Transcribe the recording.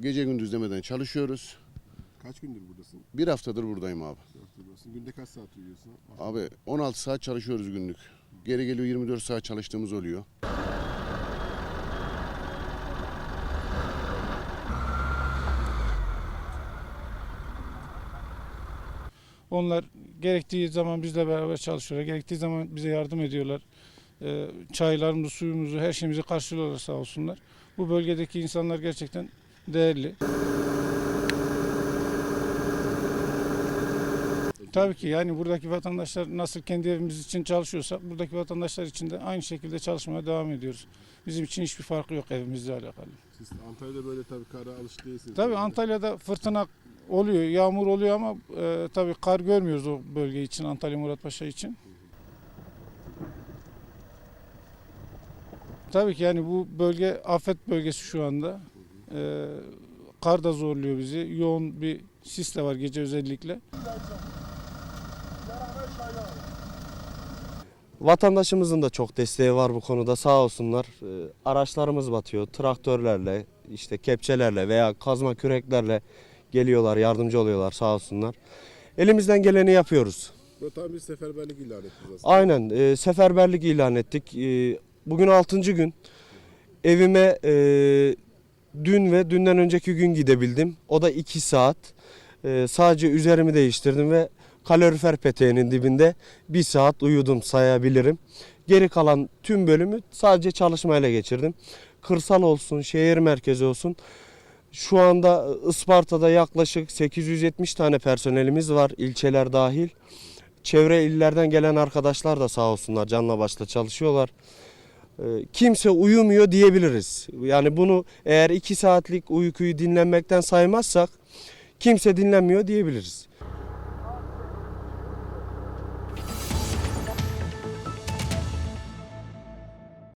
gece gündüz demeden çalışıyoruz. Kaç gündür buradasın? Bir haftadır buradayım abi. Bir haftadır buradasın. Günde kaç saat uyuyorsun? Abi 16 saat çalışıyoruz günlük. Geri geliyor 24 saat çalıştığımız oluyor. Onlar gerektiği zaman bizle beraber çalışıyorlar. Gerektiği zaman bize yardım ediyorlar. Ee, çaylarımızı, suyumuzu, her şeyimizi karşılıyorlar sağ olsunlar. Bu bölgedeki insanlar gerçekten değerli. Tabii ki yani buradaki vatandaşlar nasıl kendi evimiz için çalışıyorsak buradaki vatandaşlar için de aynı şekilde çalışmaya devam ediyoruz. Bizim için hiçbir farkı yok evimizle alakalı. Siz Antalya'da böyle tabii kara alışık değilsiniz. Tabii herhalde. Antalya'da fırtına oluyor, yağmur oluyor ama e, tabii kar görmüyoruz o bölge için, Antalya Muratpaşa için. Tabii ki yani bu bölge afet bölgesi şu anda. E, kar da zorluyor bizi. Yoğun bir sis de var gece özellikle. Vatandaşımızın da çok desteği var bu konuda sağ olsunlar. Ee, Araçlarımız batıyor. Traktörlerle, işte kepçelerle veya kazma küreklerle geliyorlar, yardımcı oluyorlar sağ olsunlar. Elimizden geleni yapıyoruz. Tam bir seferberlik ilan ettiniz aslında. Aynen e, seferberlik ilan ettik. E, bugün 6. gün. Evime e, dün ve dünden önceki gün gidebildim. O da 2 saat. E, sadece üzerimi değiştirdim ve kalorifer peteğinin dibinde 1 saat uyudum sayabilirim. Geri kalan tüm bölümü sadece çalışmayla geçirdim. Kırsal olsun, şehir merkezi olsun. Şu anda Isparta'da yaklaşık 870 tane personelimiz var, ilçeler dahil. Çevre illerden gelen arkadaşlar da sağ olsunlar canla başla çalışıyorlar. Ee, Kimse uyumuyor diyebiliriz. Yani bunu eğer 2 saatlik uykuyu dinlenmekten saymazsak kimse dinlenmiyor diyebiliriz.